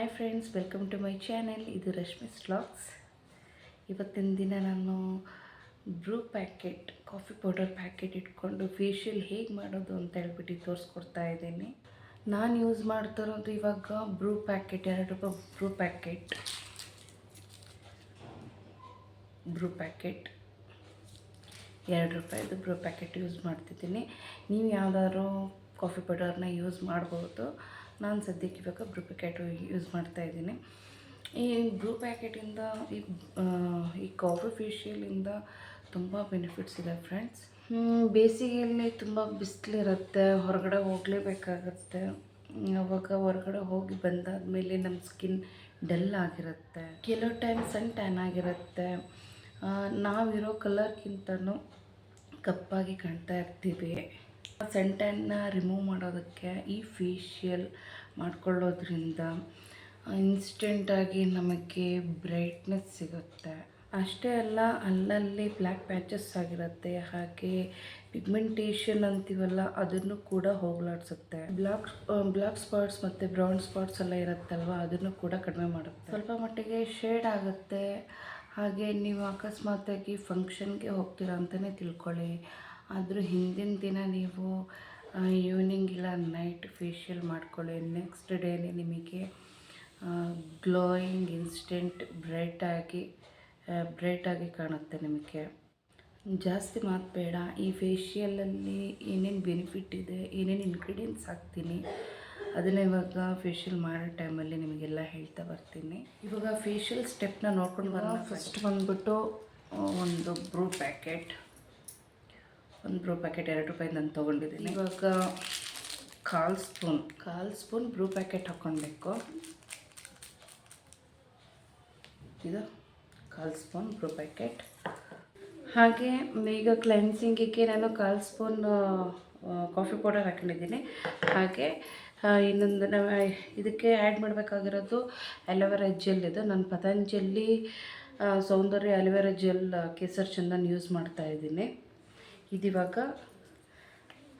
Hi friends welcome to my channel ಇದು Rashmi vlogs ಇವತ್ತಿನ ದಿನ ನಾನು Bru packet coffee powder packet ಇಟ್ಕೊಂಡು ಫೇಶಿಯಲ್ ಹೇಗೆ ಮಾಡೋದು ಅಂತ ಹೇಳ್ಬಿಟ್ಟು ತೋರಿಸ್ಕೊಡ್ತಾ ಇದ್ದೀನಿ. ನಾನು ಯೂಸ್ ಮಾಡ್ತಾ ಇರೋದು ಇವಾಗ ಬ್ರೂ ಪ್ಯಾಕೆಟ್ ಎರಡು ರೂಪಾಯಿ ಬ್ರೂ ಪ್ಯಾಕೆಟ್ ಬ್ರೂ ಪ್ಯಾಕೆಟ್ ಎರಡು ರೂಪಾಯಿದು ಬ್ರೂ ಪ್ಯಾಕೆಟ್ ಯೂಸ್ ಮಾಡ್ತಿದ್ದೀನಿ. ನೀವು ಯಾವ್ದಾದ್ರು ಕಾಫಿ ಪೌಡರ್ನ ಯೂಸ್ ಮಾಡ್ಬೋದು. ನಾನು ಸದ್ಯಕ್ಕೆ ಇವಾಗ ಬ್ರೂ ಪ್ಯಾಕೆಟು ಯೂಸ್ ಮಾಡ್ತಾ ಇದ್ದೀನಿ. ಈ ಬ್ರೂ ಪ್ಯಾಕೆಟಿಂದ ಈ ಈ ಕಾಫಿ ಫೇಶಿಯಲಿಂದ ತುಂಬ ಬೆನಿಫಿಟ್ಸ್ ಇದೆ ಫ್ರೆಂಡ್ಸ್ ಬೇಸಿಗೆಯಲ್ಲಿ ತುಂಬ ಬಿಸಿಲಿರುತ್ತೆ, ಹೊರಗಡೆ ಹೋಗಲೇಬೇಕಾಗತ್ತೆ. ಅವಾಗ ಹೊರಗಡೆ ಹೋಗಿ ಬಂದಾದ ಮೇಲೆ ನಮ್ಮ ಸ್ಕಿನ್ ಡಲ್ ಆಗಿರುತ್ತೆ. ಕೆಲವು ಟೈಮ್ ಸನ್ ಟ್ಯಾನ್ ಆಗಿರುತ್ತೆ. ನಾವಿರೋ ಕಲರ್ಗಿಂತನೂ ಕಪ್ಪಾಗಿ ಕಾಣ್ತಾ ಇರ್ತೀವಿ. ಸನ್ ರಿಮೂವ್ ಮಾಡೋದಕ್ಕೆ ಈ ಫೇಶಿಯಲ್ ಮಾಡ್ಕೊಳ್ಳೋದ್ರಿಂದ ಇನ್ಸ್ಟೆಂಟಾಗಿ ನಮಗೆ ಬ್ರೈಟ್ನೆಸ್ ಸಿಗುತ್ತೆ. ಅಷ್ಟೇ ಅಲ್ಲ, ಅಲ್ಲಲ್ಲಿ ಬ್ಲ್ಯಾಕ್ ಪ್ಯಾಚಸ್ ಆಗಿರುತ್ತೆ. ಹಾಗೆ ಪಿಗ್ಮೆಂಟೇಷನ್ ಅಂತೀವಲ್ಲ, ಅದನ್ನು ಕೂಡ ಹೋಗ್ಲಾಡ್ಸುತ್ತೆ. ಬ್ಲಾಕ್ ಬ್ಲಾಕ್ ಸ್ಪಾಟ್ಸ್ ಮತ್ತು ಬ್ರೌನ್ ಸ್ಪಾಟ್ಸ್ ಎಲ್ಲ ಇರುತ್ತಲ್ವ, ಅದನ್ನು ಕೂಡ ಕಡಿಮೆ ಮಾಡುತ್ತೆ. ಸ್ವಲ್ಪ ಮಟ್ಟಿಗೆ ಶೇಡ್ ಆಗುತ್ತೆ. ಹಾಗೆ ನೀವು ಅಕಸ್ಮಾತಾಗಿ ಫಂಕ್ಷನ್ಗೆ ಹೋಗ್ತೀರಾ ಅಂತಲೇ ತಿಳ್ಕೊಳ್ಳಿ. ಆದರೂ ಹಿಂದಿನ ದಿನ ನೀವು ಈವ್ನಿಂಗ್ ಇಲ್ಲ ನೈಟ್ ಫೇಶಿಯಲ್ ಮಾಡ್ಕೊಳ್ಳಿ. ನೆಕ್ಸ್ಟ್ ಡೇನೇ ನಿಮಗೆ ಗ್ಲೋಯಿಂಗ್ ಇನ್ಸ್ಟೆಂಟ್ ಬ್ರೈಟಾಗಿ ಬ್ರೈಟಾಗಿ ಕಾಣುತ್ತೆ ನಿಮಗೆ. ಜಾಸ್ತಿ ಮಾತು ಬೇಡ. ಈ ಫೇಶಿಯಲಲ್ಲಿ ಏನೇನು ಬೆನಿಫಿಟ್ ಇದೆ ಏನೇನು ಇಂಗ್ರೀಡಿಯೆಂಟ್ಸ್ ಹಾಕ್ತೀನಿ ಅದನ್ನ ಇವಾಗ ಫೇಶಿಯಲ್ ಮಾಡೋ ಟೈಮಲ್ಲಿ ನಿಮಗೆಲ್ಲ ಹೇಳ್ತಾ ಬರ್ತೀನಿ. ಇವಾಗ ಫೇಶಿಯಲ್ ಸ್ಟೆಪ್ನ ನೋಡ್ಕೊಂಡು ಬರೋಣ ಫಸ್ಟ್ ಬಂದ್ಬಿಟ್ಟು ಒಂದು ಬ್ರೂ ಪ್ಯಾಕೆಟ್ ಒಂದು ಬ್ರೂ ಪ್ಯಾಕೆಟ್, ಎರಡು ರೂಪಾಯಿ ನಾನು ತೊಗೊಂಡಿದ್ದೀನಿ. ಇವಾಗ ಕಾಲ್ ಸ್ಪೂನ್, ಕಾಲು ಸ್ಪೂನ್ ಬ್ರೂ ಪ್ಯಾಕೆಟ್ ಹಾಕ್ಕೊಳ್ಬೇಕು. ಇದು ಕಾಲ್ ಸ್ಪೂನ್ ಬ್ರೂ ಪ್ಯಾಕೆಟ್. ಹಾಗೆ ಈಗ ಕ್ಲೆನ್ಸಿಂಗಿಗೆ ನಾನು ಕಾಲು ಸ್ಪೂನ್ ಕಾಫಿ ಪೌಡರ್ ಹಾಕೊಂಡಿದ್ದೀನಿ. ಹಾಗೆ ಇನ್ನೊಂದು ನಾವು ಇದಕ್ಕೆ ಆ್ಯಡ್ ಮಾಡಬೇಕಾಗಿರೋದು ಅಲೋವೆರಾ ಜೆಲ್ ಇದು. ನಾನು Patanjali Saundarya aloe vera gel Kesar Chandan use ಮಾಡ್ತಾ ಇದ್ದೀನಿ. ಇದಿವಾಗ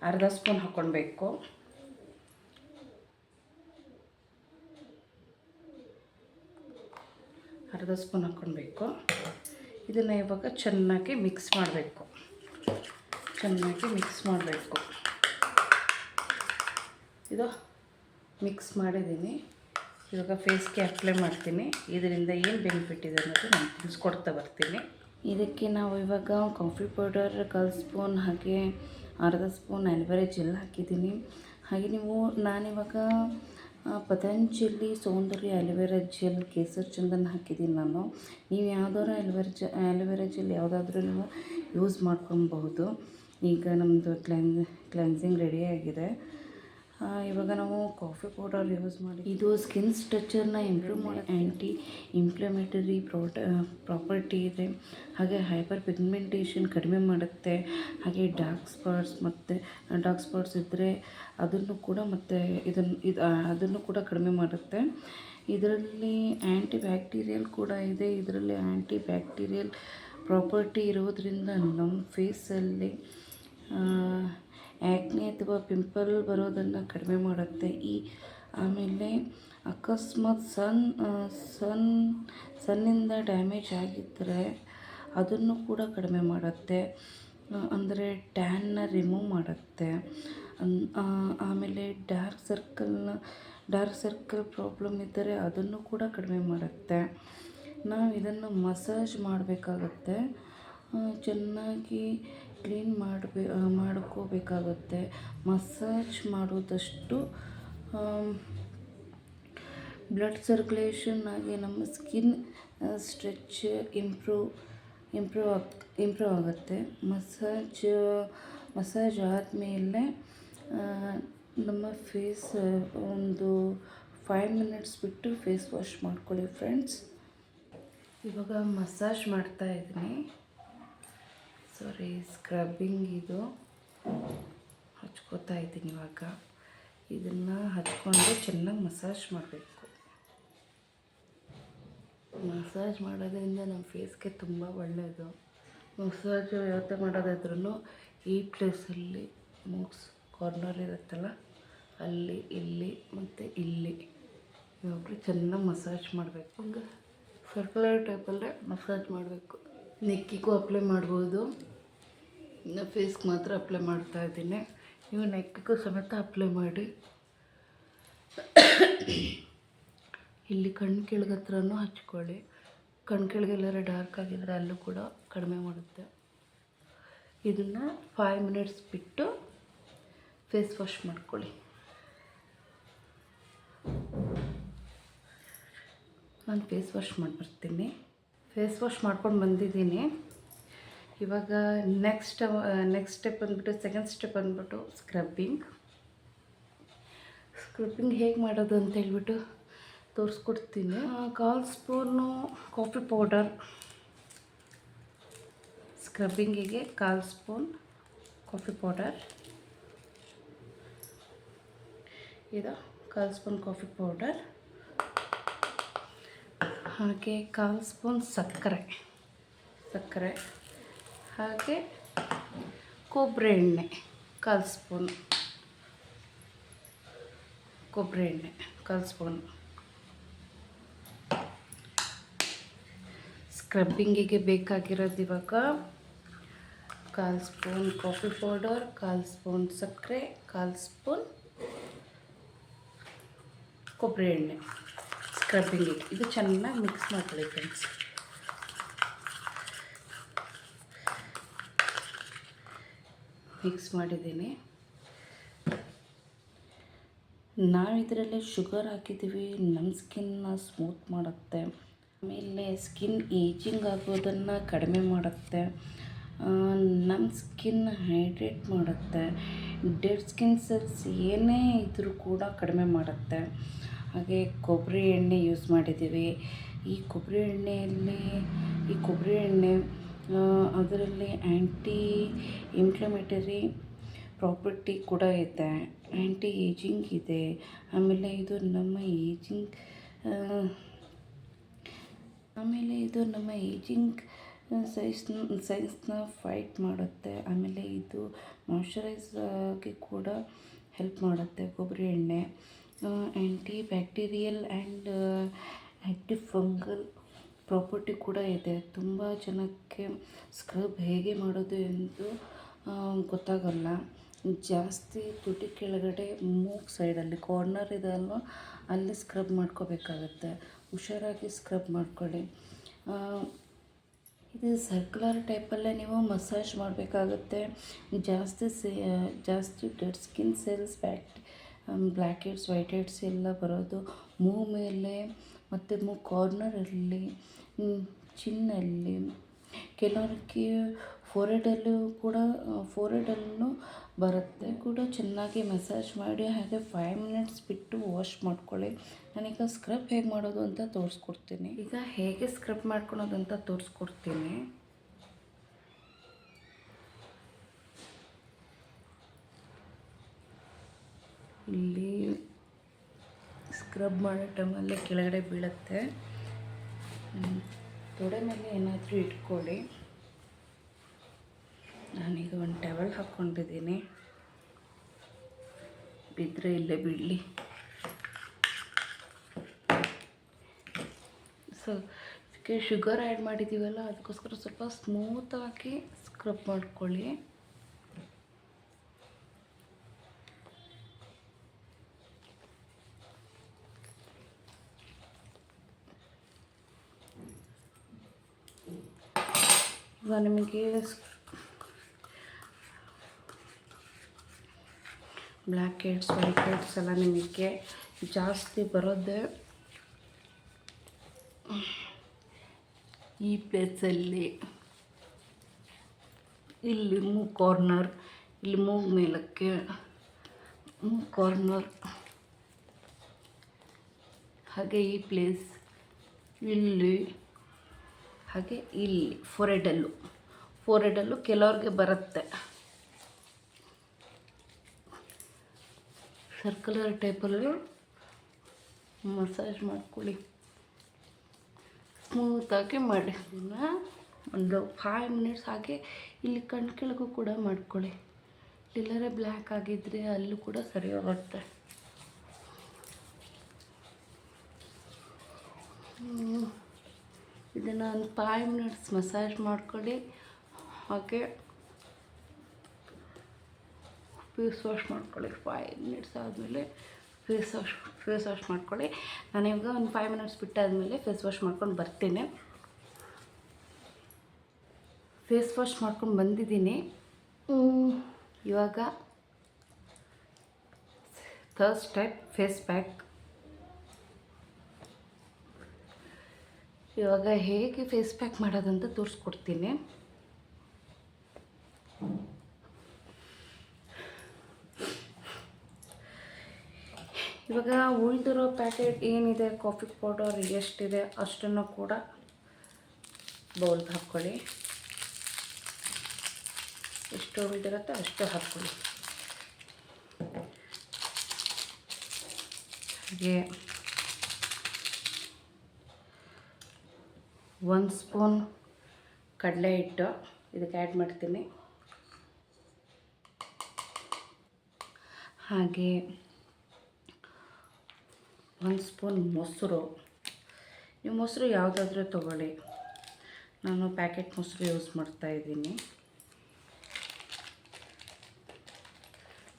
ಅರ್ಧ ಸ್ಪೂನ್ ಹಾಕ್ಕೊಳ್ಬೇಕು. ಅರ್ಧ ಸ್ಪೂನ್ ಹಾಕ್ಕೊಳ್ಬೇಕು. ಇದನ್ನು ಇವಾಗ ಚೆನ್ನಾಗಿ ಮಿಕ್ಸ್ ಮಾಡಬೇಕು. ಚೆನ್ನಾಗಿ ಮಿಕ್ಸ್ ಮಾಡಬೇಕು. ಇದು ಮಿಕ್ಸ್ ಮಾಡಿದ್ದೀನಿ. ಇವಾಗ ಫೇಸ್ಗೆ ಅಪ್ಲೈ ಮಾಡ್ತೀನಿ. ಇದರಿಂದ ಏನು ಬೆನಿಫಿಟ್ ಇದೆ ಅನ್ನೋದು ನಾನು ತಿಳಿಸ್ಕೊಡ್ತಾ ಬರ್ತೀನಿ. ಇದಕ್ಕೆ ನಾವು ಇವಾಗ ಕಾಫಿ ಪೌಡರ್ ಕಲ್ ಸ್ಪೂನ್ ಹಾಗೆ ಅರ್ಧ ಸ್ಪೂನ್ ಅಲ್ವೆರಾ ಜೆಲ್ ಹಾಕಿದ್ದೀನಿ. ಹಾಗೆ ನೀವು ನಾನಿವಾಗ Patanjali, Saundarya, aloe vera gel Kesar Chandan ಹಾಕಿದ್ದೀನಿ ನಾನು. ನೀವು ಯಾವ್ದಾದ್ರು ಅಲೋವೆರಾ ಜೆ ಜೆಲ್ ಯಾವುದಾದ್ರೂ ನೀವು ಯೂಸ್ ಮಾಡ್ಕೊಬಹುದು ಈಗ ನಮ್ಮದು ಕ್ಲೆನ್ ಕ್ಲೆನ್ಸಿಂಗ್ ರೆಡಿಯಾಗಿದೆ ಇವಾಗ ನಾವು ಕಾಫಿ ಪೌಡರ್ ಯೂಸ್ ಮಾಡಿ. ಇದು ಸ್ಕಿನ್ ಸ್ಟ್ರಕ್ಚರ್ನ ಇಂಪ್ರೂವ್ ಮಾಡಿ ಆ್ಯಂಟಿ ಇನ್ಫ್ಲಮೇಟರಿ ಪ್ರೋಟ ಪ್ರಾಪರ್ಟಿ ಇದೆ. ಹಾಗೆ ಹೈಪರ್ ಪಿಗ್ಮೆಂಟೇಷನ್ ಕಡಿಮೆ ಮಾಡುತ್ತೆ. ಹಾಗೆ ಡಾರ್ಕ್ ಸ್ಪಾಟ್ಸ್ ಮತ್ತು ಡಾರ್ಕ್ ಸ್ಪಾಟ್ಸ್ ಇದ್ದರೆ ಅದನ್ನು ಕೂಡ ಮತ್ತು ಇದನ್ನು ಇದು ಅದನ್ನು ಕೂಡ ಕಡಿಮೆ ಮಾಡುತ್ತೆ. ಇದರಲ್ಲಿ ಆ್ಯಂಟಿ ಬ್ಯಾಕ್ಟೀರಿಯಲ್ ಕೂಡ ಇದೆ. ಇದರಲ್ಲಿ ಆ್ಯಂಟಿ ಬ್ಯಾಕ್ಟೀರಿಯಲ್ ಪ್ರಾಪರ್ಟಿ ಇರೋದರಿಂದ ನಮ್ಮ ಫೇಸಲ್ಲಿ ಆ್ಯಕ್ನೆ ಅಥವಾ ಪಿಂಪಲ್ ಬರೋದನ್ನು ಕಡಿಮೆ ಮಾಡುತ್ತೆ. ಈ, ಆಮೇಲೆ ಅಕಸ್ಮಾತ್ ಸನ್ ಸನ್, ಸನ್ನಿಂದ ಡ್ಯಾಮೇಜ್ ಆಗಿದ್ದರೆ ಅದನ್ನು ಕೂಡ ಕಡಿಮೆ ಮಾಡುತ್ತೆ. ಅಂದರೆ ಟ್ಯಾನ್ನ ರಿಮೂವ್ ಮಾಡುತ್ತೆ. ಆಮೇಲೆ ಡಾರ್ಕ್ ಸರ್ಕಲ್ನ, ಡಾರ್ಕ್ ಸರ್ಕಲ್ ಪ್ರಾಬ್ಲಮ್ ಇದ್ದರೆ ಅದನ್ನು ಕೂಡ ಕಡಿಮೆ ಮಾಡುತ್ತೆ. ನಾವು ಇದನ್ನು ಮಸಾಜ್ ಮಾಡಬೇಕಾಗತ್ತೆ. ಚೆನ್ನಾಗಿ ಕ್ಲೀನ್ ಮಾಡಬೇ ಮಾಡ್ಕೋಬೇಕಾಗುತ್ತೆ. ಮಸಾಜ್ ಮಾಡೋದಷ್ಟು ಬ್ಲಡ್ ಸರ್ಕ್ಯುಲೇಷನ್ ಆಗಿ ನಮ್ಮ ಸ್ಕಿನ್ ಸ್ಟ್ರೆಚ್ ಇಂಪ್ರೂವ್ ಇಂಪ್ರೂವ್ ಆಗ್ ಇಂಪ್ರೂವ್ ಆಗುತ್ತೆ. ಮಸಾಜ್ ಮಸಾಜ್ ಆದಮೇಲೆ ನಮ್ಮ ಫೇಸ್ ಒಂದು ಫೈವ್ ಮಿನಿಟ್ಸ್ ಬಿಟ್ಟು ಫೇಸ್ ವಾಶ್ ಮಾಡ್ಕೊಳ್ಳಿ ಫ್ರೆಂಡ್ಸ್ ಇವಾಗ ಮಸಾಜ್ ಮಾಡ್ತಾ ಇದ್ದೀನಿ. ಸಾರಿ ಸ್ಕ್ರಬ್ಬಿಂಗ್ ಇದು. ಹಚ್ಕೋತಾ ಇದ್ದೀನಿ ಇವಾಗ. ಇದನ್ನು ಹಚ್ಕೊಂಡು ಚೆನ್ನಾಗಿ ಮಸಾಜ್ ಮಾಡಬೇಕು. ಮಸಾಜ್ ಮಾಡೋದ್ರಿಂದ ನಮ್ಮ ಫೇಸ್ಗೆ ತುಂಬ ಒಳ್ಳೆಯದು ಮಸಾಜ್ ಯಾವತ್ತೆ ಮಾಡೋದಾದ್ರೂ ಈ ಪ್ಲೇಸಲ್ಲಿ ಮೂಗ್ಸ್ ಕಾರ್ನರ್ ಇರುತ್ತಲ್ಲ, ಅಲ್ಲಿ, ಇಲ್ಲಿ ಮತ್ತು ಇಲ್ಲಿ. ಇವಾಗ ಚೆನ್ನಾಗಿ ಮಸಾಜ್ ಮಾಡಬೇಕು. ಸರ್ಕ್ಯುಲರ್ ಟೈಪಲ್ಲೇ ಮಸಾಜ್ ಮಾಡಬೇಕು. ನೆಕ್ಕಿಗೂ ಅಪ್ಲೈ ಮಾಡ್ಬೋದು. ಇನ್ನು ಫೇಸ್ಗೆ ಮಾತ್ರ ಅಪ್ಲೈ ಮಾಡ್ತಾ ಇದ್ದೀನಿ. ನೀವು ನೆಕ್ಕಿಗೂ ಸಮೇತ ಅಪ್ಲೈ ಮಾಡಿ. ಇಲ್ಲಿ ಕಣ್ಣು ಕೆಳಗೆ ಹತ್ರನೂ ಹಚ್ಕೊಳ್ಳಿ. ಕಣ್ಣು ಕೆಳಗೆಲ್ಲರ ಡಾರ್ಕ್ ಆಗಿದ್ರೆ ಅಲ್ಲೂ ಕೂಡ ಕಡಿಮೆ ಮಾಡುತ್ತೆ. ಇದನ್ನು ಫೈವ್ ಮಿನಿಟ್ಸ್ ಬಿಟ್ಟು ಫೇಸ್ ವಾಶ್ ಮಾಡ್ಕೊಳ್ಳಿ. ನಾನು ಫೇಸ್ ವಾಶ್ ಮಾಡಿಬರ್ತೀನಿ. ಫೇಸ್ ವಾಶ್ ಮಾಡ್ಕೊಂಡು ಬಂದಿದ್ದೀನಿ. ಇವಾಗ ನೆಕ್ಸ್ಟ್ ನೆಕ್ಸ್ಟ್ ಸ್ಟೆಪ್ ಬಂದ್ಬಿಟ್ಟು ಸೆಕೆಂಡ್ ಸ್ಟೆಪ್ ಬಂದ್ಬಿಟ್ಟು ಸ್ಕ್ರಬ್ಬಿಂಗ್ ಸ್ಕ್ರಬ್ಬಿಂಗ್ ಹೇಗೆ ಮಾಡೋದು ಅಂತ ಹೇಳ್ಬಿಟ್ಟು ತೋರಿಸ್ಕೊಡ್ತೀನಿ. ಕಾಲ್ ಸ್ಪೂನು ಕಾಫಿ ಪೌಡರ್. ಸ್ಕ್ರಬ್ಬಿಂಗಿಗೆ ಕಾಲ್ ಸ್ಪೂನ್ ಕಾಫಿ ಪೌಡರ್. ಇದು ಕಾಲ್ ಸ್ಪೂನ್ ಕಾಫಿ ಪೌಡರ್. ಹಾಗೆ ಕಾಲು ಸ್ಪೂನ್ ಸಕ್ಕರೆ. ಸಕ್ಕರೆ. ಹಾಗೆ ಕೊಬ್ಬರಿ ಎಣ್ಣೆ, ಕಾಲು ಸ್ಪೂನ್. ಕೊಬ್ಬರಿ ಎಣ್ಣೆ, ಕಾಲು ಸ್ಪೂನ್. ಸ್ಕ್ರಬ್ಬಿಂಗಿಗೆ ಬೇಕಾಗಿರೋದು ಇವಾಗ ಕಾಲು ಸ್ಪೂನ್ ಕಾಫಿ ಪೌಡರ್, ಕಾಲು ಸ್ಪೂನ್ ಸಕ್ಕರೆ, ಕಾಲು ಸ್ಪೂನ್ ಕೊಬ್ಬರಿ ಎಣ್ಣೆ. ಸ್ಕ್ರಬ್ಬಿಂಗಿಗೆ ಇದು ಚೆನ್ನಾಗಿ ಮಿಕ್ಸ್ ಮಾಡ್ಕೊಳ್ಳಿ ಫ್ರೆಂಡ್ಸ್ ಮಿಕ್ಸ್ ಮಾಡಿದ್ದೀನಿ. ನಾವು ಇದರಲ್ಲಿ ಶುಗರ್ ಹಾಕಿದ್ದೀವಿ ನಮ್ಮ ಸ್ಕಿನ್ನ ಸ್ಮೂತ್ ಮಾಡುತ್ತೆ. ಆಮೇಲೆ ಸ್ಕಿನ್ ಏಜಿಂಗ್ ಆಗೋದನ್ನು ಕಡಿಮೆ ಮಾಡುತ್ತೆ. ನಮ್ಮ ಸ್ಕಿನ್ ಹೈಡ್ರೇಟ್ ಮಾಡುತ್ತೆ. ಡೆಡ್ ಸ್ಕಿನ್ ಸೆಲ್ಸ್ ಏನೇ ಇದ್ದರೂ ಕೂಡ ಕಡಿಮೆ ಮಾಡುತ್ತೆ. ಹಾಗೆ ಕೊಬ್ಬರಿ ಎಣ್ಣೆ ಯೂಸ್ ಮಾಡಿದ್ದೀವಿ. ಈ ಕೊಬ್ಬರಿ ಎಣ್ಣೆಯಲ್ಲಿ, ಈ ಕೊಬ್ಬರಿ ಎಣ್ಣೆ ಅದರಲ್ಲಿ ಆ್ಯಂಟಿ ಇನ್ಫ್ಲಮೇಟರಿ ಪ್ರಾಪರ್ಟಿ ಕೂಡ ಇದೆ. ಆ್ಯಂಟಿ ಏಜಿಂಗ್ ಇದೆ. ಆಮೇಲೆ ಇದು ನಮ್ಮ ಏಜಿಂಗ್ ಆಮೇಲೆ ಇದು ನಮ್ಮ ಏಜಿಂಗ್ ಸೈಜ್ನ ಸೈನ್ಸ್ನ ಫೈಟ್ ಮಾಡುತ್ತೆ. ಆಮೇಲೆ ಇದು ಮಾಯ್ಶ್ಚರೈಸ್ ಆಗಿ ಕೂಡ ಹೆಲ್ಪ್ ಮಾಡುತ್ತೆ ಕೊಬ್ಬರಿ ಎಣ್ಣೆ. Anti bacterial and active fungal property ಕೂಡ ಇದೆ. ತುಂಬ ಜನಕ್ಕೆ ಸ್ಕ್ರಬ್ ಹೇಗೆ ಮಾಡೋದು ಎಂದು ಗೊತ್ತಾಗಲ್ಲ. ಜಾಸ್ತಿ ತುಟಿ ಕೆಳಗಡೆ ಮೂಗ್ ಸೈಡಲ್ಲಿ ಕಾರ್ನರ್ ಇದೆ ಅಲ್ವಾ ಅಲ್ಲಿ ಸ್ಕ್ರಬ್ ಮಾಡ್ಕೋಬೇಕಾಗತ್ತೆ. ಹುಷಾರಾಗಿ ಸ್ಕ್ರಬ್ ಮಾಡ್ಕೊಳ್ಳಿ. ಇದು ಸರ್ಕ್ಯುಲರ್ ಟೈಪಲ್ಲೇ ನೀವು ಮಸಾಜ್ ಮಾಡಬೇಕಾಗುತ್ತೆ. ಜಾಸ್ತಿ ಸೇ, ಜಾಸ್ತಿ ಡೆಡ್ ಸ್ಕಿನ್ ಸೆಲ್ಸ್ ಬ್ಯಾಕ್ಟ್ ಬ್ಲ್ಯಾಕ್ ಹೆಡ್ಸ್ ವೈಟ್ ಹೆಡ್ಸ್ ಎಲ್ಲ ಬರೋದು. ಮೂ ಮೇಲೆ ಮತ್ತು ಕಾರ್ನರ್ ಕಾರ್ನರಲ್ಲಿ ಚಿನ್ನಲ್ಲಿ ಕೆಲವರಿಗೆ ಫೋರೆಡಲ್ಲೂ ಕೂಡ ಫೋರೆಡಲ್ಲೂ ಬರುತ್ತೆ. ಕೂಡ ಚೆನ್ನಾಗಿ ಮಸಾಜ್ ಮಾಡಿ, ಹಾಗೆ ಫೈವ್ ಮಿನಿಟ್ಸ್ ಬಿಟ್ಟು ವಾಶ್ ಮಾಡ್ಕೊಳ್ಳಿ. ನಾನೀಗ ಸ್ಕ್ರಬ್ ಹೇಗೆ ಮಾಡೋದು ಅಂತ ತೋರಿಸ್ಕೊಡ್ತೀನಿ. ಈಗ ಹೇಗೆ ಸ್ಕ್ರಬ್ ಮಾಡ್ಕೊಳೋದು ಅಂತ ತೋರಿಸ್ಕೊಡ್ತೀನಿ. ಇಲ್ಲಿ ಸ್ಕ್ರಬ್ ಮಾಡೋ ಟೈಮಲ್ಲಿ ಕೆಳಗಡೆ ಬೀಳುತ್ತೆ. ತೊಡೆ ಮೇಲೆ ಏನಾದರೂ ಇಟ್ಕೊಳ್ಳಿ. ನಾನೀಗ ಒಂದು ಟವೆಲ್ ಹಾಕ್ಕೊಂಡಿದ್ದೀನಿ. ಬಿದ್ದರೆ ಇಲ್ಲೇ ಬಿಡಲಿ ಸೊ ಇದಕ್ಕೆ ಶುಗರ್ ಆ್ಯಡ್ ಮಾಡಿದ್ದೀವಲ್ಲ ಅದಕ್ಕೋಸ್ಕರ ಸ್ವಲ್ಪ ಸ್ಮೂತಾಗಿ ಸ್ಕ್ರಬ್ ಮಾಡ್ಕೊಳ್ಳಿ ಇವಾಗ ನಿಮಗೆ ಬ್ಲ್ಯಾಕ್ ಹೆಡ್ಸ್ ವೈಟ್ ಹೆಡ್ಸ್ ಎಲ್ಲ ನಿಮಗೆ ಜಾಸ್ತಿ ಬರೋದೇ ಈ ಪ್ಲೇಸಲ್ಲಿ ಇಲ್ಲಿ ಮೂ ಕಾರ್ನರ್ ಇಲ್ಲಿ ಮೂಗ್ ಮೇಲಕ್ಕೆ, ಮೂಗ್ ಕಾರ್ನರ್ ಹಾಗೆ ಈ ಪ್ಲೇಸ್ ಇಲ್ಲಿ, ಹಾಗೆ ಇಲ್ಲಿ ಫೋರೆಡಲ್ಲು ಫೋರೆಡಲ್ಲು ಕೆಲವ್ರಿಗೆ ಬರುತ್ತೆ. ಸರ್ಕ್ಯುಲರ್ ಟೈಪಲ್ಲೂ ಮಸಾಜ್ ಮಾಡ್ಕೊಳ್ಳಿ. ಸ್ಮೂತಾಗಿ ಮಾಡಿ. ಅದನ್ನು ಒಂದು ಫೈವ್ ಮಿನಿಟ್ಸ್ ಹಾಗೆ ಇಲ್ಲಿ ಕಣ್ಣು ಕೆಳಗೂ ಕೂಡ ಮಾಡ್ಕೊಳ್ಳಿ. ಇಲ್ಲರೆ ಬ್ಲ್ಯಾಕ್ ಆಗಿದ್ದರೆ ಅಲ್ಲೂ ಕೂಡ ಸರಿ ಹೋಗುತ್ತೆ. ಇದನ್ನು ಒಂದು ಫೈವ್ ಮಿನಿಟ್ಸ್ ಮಸಾಜ್ ಮಾಡ್ಕೊಳ್ಳಿ. ಹಾಗೆ ಫೇಸ್ ವಾಶ್ ಮಾಡ್ಕೊಳ್ಳಿ. ಫೈವ್ ಮಿನಿಟ್ಸ್ ಆದಮೇಲೆ ಫೇಸ್ ವಾಶ್ ಫೇಸ್ ವಾಶ್ ಮಾಡ್ಕೊಳ್ಳಿ. ನಾನು ಇವಾಗ ಒಂದು ಫೈವ್ ಮಿನಿಟ್ಸ್ ಬಿಟ್ಟಾದಮೇಲೆ ಫೇಸ್ ವಾಶ್ ಮಾಡ್ಕೊಂಡು ಬರ್ತೀನಿ. ಫೇಸ್ ವಾಶ್ ಮಾಡ್ಕೊಂಡು ಬಂದಿದ್ದೀನಿ. ಇವಾಗ ಥರ್ಡ್ ಸ್ಟೆಪ್ ಫೇಸ್ ಪ್ಯಾಕ್ ಇವಾಗ ಹೇಗೆ ಫೇಸ್ ಪ್ಯಾಕ್ ಮಾಡೋದಂತ ತೋರಿಸ್ಕೊಡ್ತೀನಿ. ಇವಾಗ ಉಳಿದಿರೋ ಪ್ಯಾಕೆಟ್ ಏನಿದೆ? ಕಾಫಿ ಪೌಡರ್ ಎಷ್ಟಿದೆ? ಅಷ್ಟನ್ನು ಕೂಡ ಬೌಲ್ಗೆ ಹಾಕ್ಕೊಳ್ಳಿ. ಎಷ್ಟು ಉಳಿದಿರುತ್ತೆ ಅಷ್ಟು ಹಾಕ್ಕೊಳ್ಳಿ. ಹಾಗೆ ಒಂದು ಸ್ಪೂನ್ ಕಡಲೆ ಹಿಟ್ಟು. ಇದಕ್ಕೆ ಆ್ಯಡ್ ಮಾಡ್ತೀನಿ. ಹಾಗೆ ಒಂದು ಸ್ಪೂನ್ ಮೊಸರು. ನೀವು ಮೊಸರು ಯಾವುದಾದ್ರೂ ತೊಗೊಳ್ಳಿ. ನಾನು ಪ್ಯಾಕೆಟ್ ಮೊಸರು ಯೂಸ್ ಮಾಡ್ತಾ ಇದ್ದೀನಿ.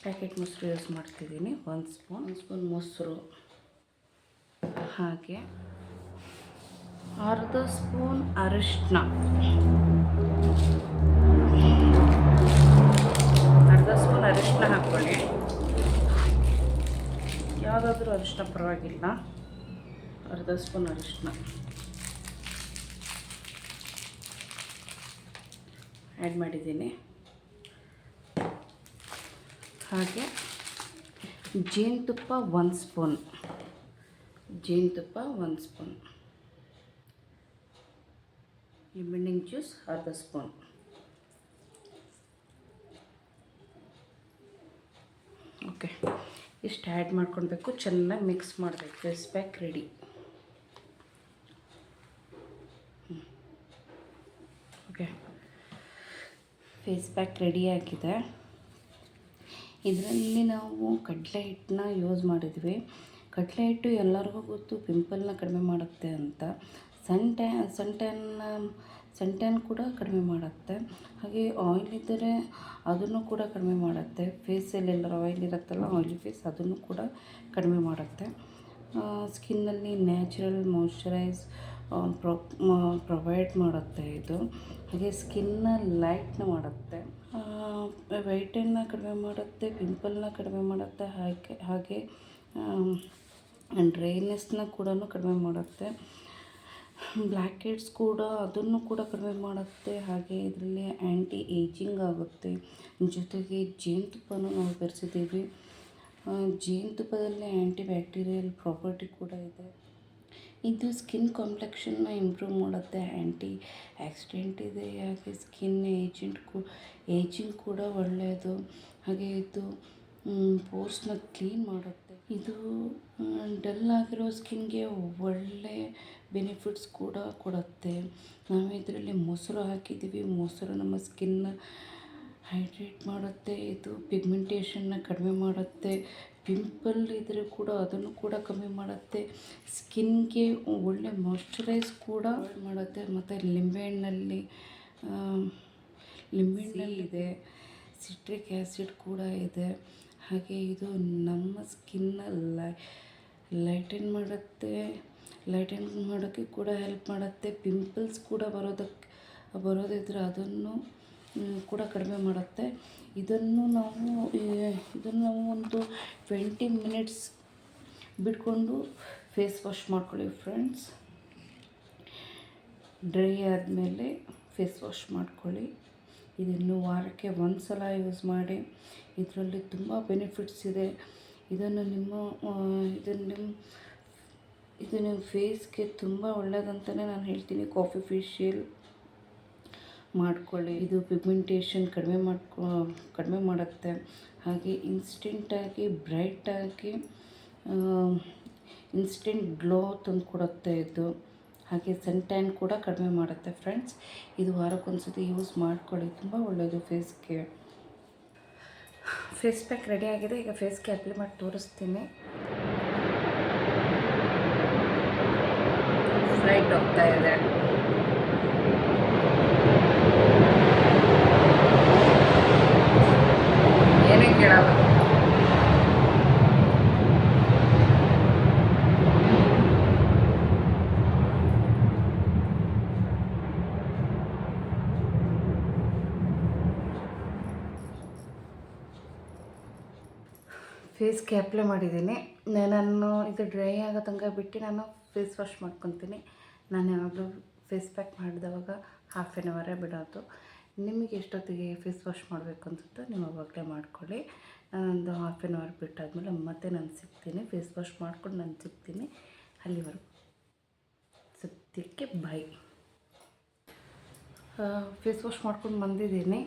ಪ್ಯಾಕೆಟ್ ಮೊಸರು ಯೂಸ್ ಮಾಡ್ತಿದ್ದೀನಿ ಒಂದು ಸ್ಪೂನ್ ಒಂದು ಸ್ಪೂನ್ ಮೊಸರು. ಹಾಗೆ ಅರ್ಧ ಸ್ಪೂನ್ ಅರಿಶಿನ ಅರ್ಧ ಸ್ಪೂನ್ ಅರಿಶಿನ ಹಾಕ್ಕೊಳ್ಳಿ. ಯಾವುದಾದ್ರೂ ಅರಿಶಿನ ಪರವಾಗಿಲ್ಲ. ಅರ್ಧ ಸ್ಪೂನ್ ಅರಿಶಿನ ಆ್ಯಡ್ ಮಾಡಿದ್ದೀನಿ. ಹಾಗೆ ಜೇನುತುಪ್ಪ ಒಂದು ಸ್ಪೂನ್. ಜೇನುತುಪ್ಪ ಒಂದು ಸ್ಪೂನ್. ಲಿಂಬೆಹಣ್ಣಿನ ಜ್ಯೂಸ್ ಅರ್ಧ ಸ್ಪೂನ್ ಓಕೆ ಇಷ್ಟು ಆ್ಯಡ್ ಮಾಡ್ಕೊಳ್ಬೇಕು, ಚೆನ್ನಾಗಿ ಮಿಕ್ಸ್ ಮಾಡಬೇಕು face pack ready okay face pack ready ಆಗಿದೆ. ಇದರಲ್ಲಿ ನಾವು ಕಡಲೆ ಹಿಟ್ಟನ್ನ ಯೂಸ್ ಮಾಡಿದ್ವಿ. ಕಡಲೆ ಹಿಟ್ಟು ಎಲ್ಲರಿಗೂ ಗೊತ್ತು ಪಿಂಪಲ್ನ ಕಡಿಮೆ ಮಾಡುತ್ತೆ ಅಂತ. ಸನ್ ಟ್ಯಾ ಸನ್ ಟ್ಯಾನ್ನ ಸನ್ ಟ್ಯಾನ್ ಕೂಡ ಕಡಿಮೆ ಮಾಡುತ್ತೆ. ಹಾಗೆ ಆಯಿಲ್ ಇದ್ದರೆ ಅದನ್ನು ಕೂಡ ಕಡಿಮೆ ಮಾಡುತ್ತೆ. ಫೇಸಲ್ಲಿ ಆಯಿಲ್ ಇರುತ್ತಲ್ಲ ಆಯಿಲ್ ಫೇಸ್ ಅದನ್ನು ಕೂಡ ಕಡಿಮೆ ಮಾಡುತ್ತೆ. ಸ್ಕಿನ್ನಲ್ಲಿ ನ್ಯಾಚುರಲ್ ಮಾಯ್ಶ್ಚರೈಸ್ ಪ್ರೊ ಪ್ರೊವೈಡ್ ಮಾಡುತ್ತೆ ಇದು. ಹಾಗೆ ಸ್ಕಿನ್ನ ಲೈಟ್ನ ಮಾಡುತ್ತೆ. ವೈಟನ್ನ ಕಡಿಮೆ ಮಾಡುತ್ತೆ ಪಿಂಪಲ್ನ ಕಡಿಮೆ ಮಾಡುತ್ತೆ, ಹಾಗೆ ಹಾಗೆ ಡ್ರೈನೆಸ್ನ ಕೂಡ ಕಡಿಮೆ ಮಾಡುತ್ತೆ. ಬ್ಲ್ಯಾಕ್ ಹೆಡ್ಸ್ ಕೂಡ ಅದನ್ನು ಕೂಡ ಕಡಿಮೆ ಮಾಡುತ್ತೆ. ಹಾಗೆ ಇದರಲ್ಲಿ ಆ್ಯಂಟಿ ಏಜಿಂಗ್ ಆಗುತ್ತೆ. ಜೊತೆಗೆ ಜೇನುತುಪ್ಪನೂ ನಾವು ಬೆರೆಸಿದ್ದೀವಿ. ಜೇನುತುಪ್ಪದಲ್ಲಿ ಆ್ಯಂಟಿ ಬ್ಯಾಕ್ಟೀರಿಯಲ್ ಪ್ರಾಪರ್ಟಿ ಕೂಡ ಇದೆ. ಇದು ಸ್ಕಿನ್ ಕಾಂಪ್ಲೆಕ್ಷನ್ನ ಇಂಪ್ರೂವ್ ಮಾಡುತ್ತೆ. ಆ್ಯಂಟಿ ಆಕ್ಸಿಡೆಂಟ್ ಇದೆ. ಹಾಗೆ ಸ್ಕಿನ್ ಏಜೆಂಟ್ ಕೂ ಏಜಿಂಗ್ ಕೂಡ ಒಳ್ಳೆಯದು. ಹಾಗೆ ಇದು ಪೋರ್ಸ್ನ ಕ್ಲೀನ್ ಮಾಡುತ್ತೆ. ಇದು ಡಲ್ ಆಗಿರೋ ಸ್ಕಿನ್ಗೆ ಒಳ್ಳೆ ಬೆನಿಫಿಟ್ಸ್ ಕೂಡ ಕೊಡುತ್ತೆ. ನಾವು ಇದರಲ್ಲಿ ಮೊಸರು ಹಾಕಿದ್ದೀವಿ. ಮೊಸರು ನಮ್ಮ ಸ್ಕಿನ್ನ ಹೈಡ್ರೇಟ್ ಮಾಡುತ್ತೆ. ಇದು ಪಿಗ್ಮೆಂಟೇಷನ್ನ ಕಡಿಮೆ ಮಾಡುತ್ತೆ. ಪಿಂಪಲ್ ಇದ್ದರೆ ಕೂಡ ಅದನ್ನು ಕೂಡ ಕಮ್ಮಿ ಮಾಡುತ್ತೆ. ಸ್ಕಿನ್ಗೆ ಒಳ್ಳೆ ಮಾಯ್ಶ್ಚರೈಸ್ ಕೂಡ ಮಾಡುತ್ತೆ. ಮತ್ತು ಲಿಂಬೆಹಣ್ಣಲ್ಲಿ ಲಿಂಬೆಹಣ್ಣಲ್ಲಿದೆ ಸಿಟ್ರಿಕ್ ಆ್ಯಸಿಡ್ ಕೂಡ ಇದೆ. ಹಾಗೆ ಇದು ನಮ್ಮ ಸ್ಕಿನ್ನ ಲೈ ಲೈಟನ್ ಮಾಡುತ್ತೆ. ಲೈಟನ್ ಮಾಡೋಕ್ಕೆ ಕೂಡ ಹೆಲ್ಪ್ ಮಾಡುತ್ತೆ. ಪಿಂಪಲ್ಸ್ ಕೂಡ ಬರೋದಕ್ಕೆ ಬರೋದಿದ್ರೆ ಅದನ್ನು ಕೂಡ ಕಡಿಮೆ ಮಾಡುತ್ತೆ. ಇದನ್ನು ನಾವು ಇದನ್ನು ನಾವು ಒಂದು ಟ್ವೆಂಟಿ ಮಿನಿಟ್ಸ್ ಬಿಟ್ಕೊಂಡು ಫೇಸ್ ವಾಶ್ ಮಾಡ್ಕೊಳ್ಳಿ ಫ್ರೆಂಡ್ಸ್ ಡ್ರೈ ಆದಮೇಲೆ ಫೇಸ್ ವಾಶ್ ಮಾಡ್ಕೊಳ್ಳಿ. ಇದನ್ನು ವಾರಕ್ಕೆ ಒಂದು ಸಲ ಯೂಸ್ ಮಾಡಿ. ಇದರಲ್ಲಿ ತುಂಬ ಬೆನಿಫಿಟ್ಸ್ ಇದೆ. ಇದನ್ನು ನಿಮ್ಮ ಇದನ್ನು ನಿಮ್ಮ ಇದು ನಿಮ್ಮ ಫೇಸ್ಗೆ ತುಂಬ ಒಳ್ಳೆಯದಂತಲೇ ನಾನು ಹೇಳ್ತೀನಿ. ಕಾಫಿ ಫೇಶಿಯಲ್ ಮಾಡ್ಕೊಳ್ಳಿ. ಇದು ಪಿಗ್ಮೆಂಟೇಷನ್ ಕಡಿಮೆ ಮಾಡ್ಕೊ, ಕಡಿಮೆ ಮಾಡುತ್ತೆ. ಹಾಗೆ ಇನ್ಸ್ಟೆಂಟಾಗಿ ಬ್ರೈಟಾಗಿ ಇನ್ಸ್ಟೆಂಟ್ ಗ್ಲೋ ತಂದು ಕೊಡುತ್ತೆ ಇದು. ಹಾಗೆ ಸನ್ ಟ್ಯಾನ್ ಕೂಡ ಕಡಿಮೆ ಮಾಡುತ್ತೆ ಫ್ರೆಂಡ್ಸ್. ಇದು ವಾರಕ್ಕೊಂದ್ಸತಿ ಯೂಸ್ ಮಾಡ್ಕೊಳ್ಳಿ. ತುಂಬ ಒಳ್ಳೆಯದು ಫೇಸ್ಗೆ. ಫೇಸ್ ಪ್ಯಾಕ್ ರೆಡಿ ಆಗಿದೆ. ಈಗ ಫೇಸ್ಗೆ ಅಪ್ಲೈ ಮಾಡಿ ತೋರಿಸ್ತೀನಿ. ಫ್ಲೈಟ್ ಹೋಗ್ತಾ ಇದೆ. ಏನೇ ಕೇಳಲ್ಲ ಫೇಸ್ಗೆ ಅಪ್ಲೈ ಮಾಡಿದ್ದೀನಿ. ನಾನು ಇದು ಡ್ರೈ ಆಗೋ ತನಕ ಬಿಟ್ಟು ನಾನು ಫೇಸ್ ವಾಶ್ ಮಾಡ್ಕೊತೀನಿ. ನಾನು ಯಾವಾಗಲೂ ಫೇಸ್ ಪ್ಯಾಕ್ ಮಾಡಿದವಾಗ ಹಾಫ್ ಆನ್ ಅವರೇ ಬಿಡೋದು. ನಿಮಗೆ ಎಷ್ಟೊತ್ತಿಗೆ ಫೇಸ್ ವಾಶ್ ಮಾಡಬೇಕು ಅನ್ಸುತ್ತೋ ನೀವು ಅವಾಗಲೇ ಮಾಡ್ಕೊಳ್ಳಿ. ನಾನೊಂದು ಹಾಫ್ ಆನ್ ಅವರ್ ಬಿಟ್ಟಾದಮೇಲೆ ಮತ್ತೆ ನಾನು ಸಿಗ್ತೀನಿ. ಫೇಸ್ ವಾಶ್ ಮಾಡ್ಕೊಂಡು ನಾನು ಸಿಗ್ತೀನಿ. ಅಲ್ಲಿವರೆಗೂ ಸದ್ಯಕ್ಕೆ ಬಾಯ್ ಫೇಸ್ ವಾಶ್ ಮಾಡ್ಕೊಂಡು ಬಂದಿದ್ದೀನಿ.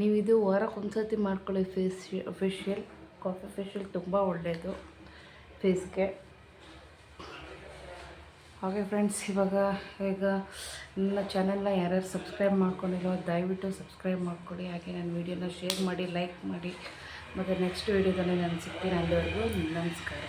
ನೀವು ಇದು ವಾರಕ್ಕೆ ಒಂದು ಸರ್ತಿ ಮಾಡ್ಕೊಳ್ಳಿ ಫೇಸ್ ಫೇಶಿಯಲ್ ಕಾಫಿ ಫೇಶಿಯಲ್ ತುಂಬ ಒಳ್ಳೆಯದು ಫೇಸ್ಗೆ ಹಾಗೆ ಫ್ರೆಂಡ್ಸ್ ಇವಾಗ ಈಗ ನನ್ನ ಚಾನೆಲ್ನ ಯಾರ್ಯಾರು ಸಬ್ಸ್ಕ್ರೈಬ್ ಮಾಡ್ಕೊಂಡಿರೋ ದಯವಿಟ್ಟು ಸಬ್ಸ್ಕ್ರೈಬ್ ಮಾಡ್ಕೊಳ್ಳಿ ಹಾಗೆ ನನ್ನ ವೀಡಿಯೋನ ಶೇರ್ ಮಾಡಿ ಲೈಕ್ ಮಾಡಿ. ಮತ್ತು ನೆಕ್ಸ್ಟ್ ವೀಡಿಯೋದಲ್ಲಿ ನಾನು ಸಿಗ್ತೀನಿ ಅಲ್ಲಿವರೆಗೂ ನಮಸ್ಕಾರ.